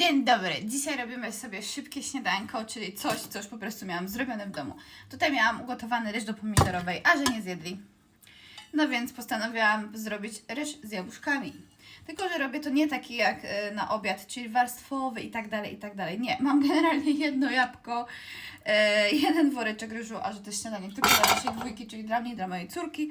Dzień dobry. Dzisiaj robimy sobie szybkie śniadanko, czyli coś, co już po prostu miałam zrobione w domu. Tutaj miałam ugotowany ryż do pomidorowej, a że nie zjedli. No więc postanowiłam zrobić ryż z jabłuszkami. Tylko, że robię to nie taki jak e, na obiad, czyli warstwowy i tak dalej, i tak dalej. Nie, mam generalnie jedno jabłko, e, jeden woreczek ryżu, a że to śniadanie tylko dla naszej dwójki, czyli dla mnie dla mojej córki.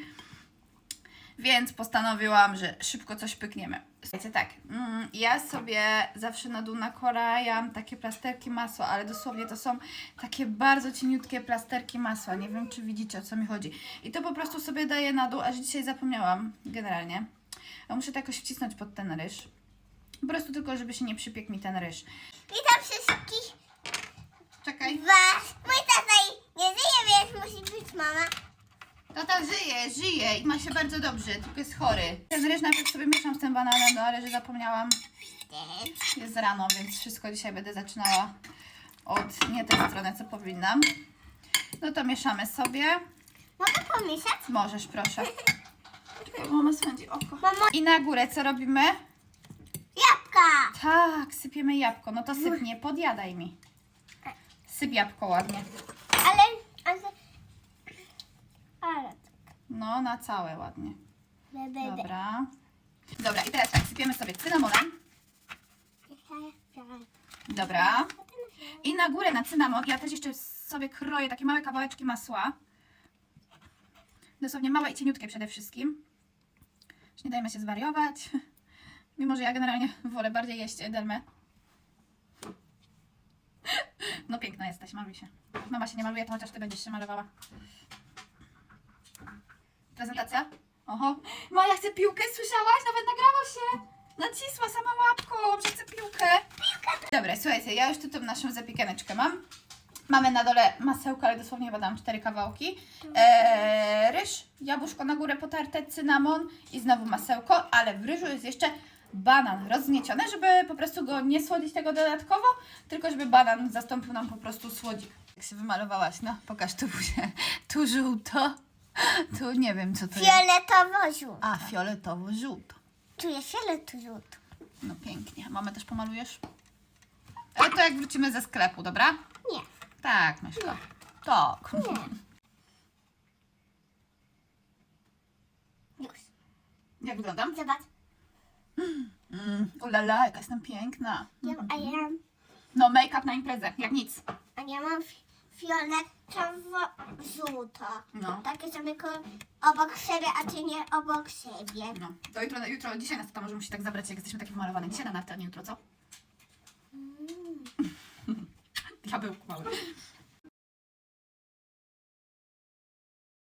Więc postanowiłam, że szybko coś pykniemy. Słuchajcie, tak, mm, ja sobie zawsze na dół nakolajam takie plasterki masła, ale dosłownie to są takie bardzo cieniutkie plasterki masła. Nie wiem, czy widzicie, o co mi chodzi. I to po prostu sobie daję na dół, aż dzisiaj zapomniałam generalnie. A muszę to jakoś wcisnąć pod ten ryż. Po prostu tylko, żeby się nie przypiekł mi ten ryż. Witam wszystkich Czekaj. was. Mój tata nie żyje, więc musi być mama. Tata żyje, żyje i ma się bardzo dobrze, tylko jest chory. Ten ryż najpierw sobie mieszam z tym bananem, no ale że zapomniałam, jest rano, więc wszystko dzisiaj będę zaczynała od nie tej strony, co powinnam. No to mieszamy sobie. Mogę pomieszać? Możesz, proszę. Czekaj, mama swędzi oko. Mamo, I na górę co robimy? jabłka. Tak, sypiemy jabłko. No to syp, nie podjadaj mi. Syp jabłko ładnie. Ale, ale, ale. No, na całe ładnie. Dobra. Dobra. I teraz tak, sypiemy sobie cynamonem. Dobra. I na górę na cynamon, ja też jeszcze sobie kroję takie małe kawałeczki masła. Dosłownie małe i cieniutkie przede wszystkim. Już nie dajmy się zwariować. Mimo, że ja generalnie wolę bardziej jeść delmę. No piękna jesteś, maluj się. Mama się nie maluje, to chociaż ty będziesz się malowała. Prezentacja? Oho. Maja chce piłkę, słyszałaś? Nawet nagrało się. Nacisła sama łapką, że chce piłkę. Dobra, słuchajcie, ja już tu tą naszą zapiekaneczkę mam. Mamy na dole masełko, ale dosłownie chyba dam cztery kawałki. Eee, ryż, jabłuszko na górę potarte, cynamon i znowu masełko, ale w ryżu jest jeszcze banan rozgnieciony, żeby po prostu go nie słodzić tego dodatkowo, tylko żeby banan zastąpił nam po prostu słodzik. Jak się wymalowałaś, no pokaż tu buzię. Tu żółto, tu nie wiem co to jest. Fioletowo-żółto. A, fioletowo-żółto. Jest fioletowo-żółto. No pięknie. Mamy też pomalujesz? Ale to jak wrócimy ze sklepu, dobra? Nie. Tak, myślę. Tak. Już. Jak wyglądam? Zobacz. Mm, ulala, jaka jestem piękna. Ja, a ja, No, make-up na imprezę, jak nic. a ja mam fioletowo-żółto. No. Takie same kolor obok siebie, a ty nie obok siebie. No, to jutro, jutro dzisiaj nas to możemy się tak zabrać, jak jesteśmy takie pomalowane. Dzisiaj na narty, a nie jutro, co? Diabełku mały.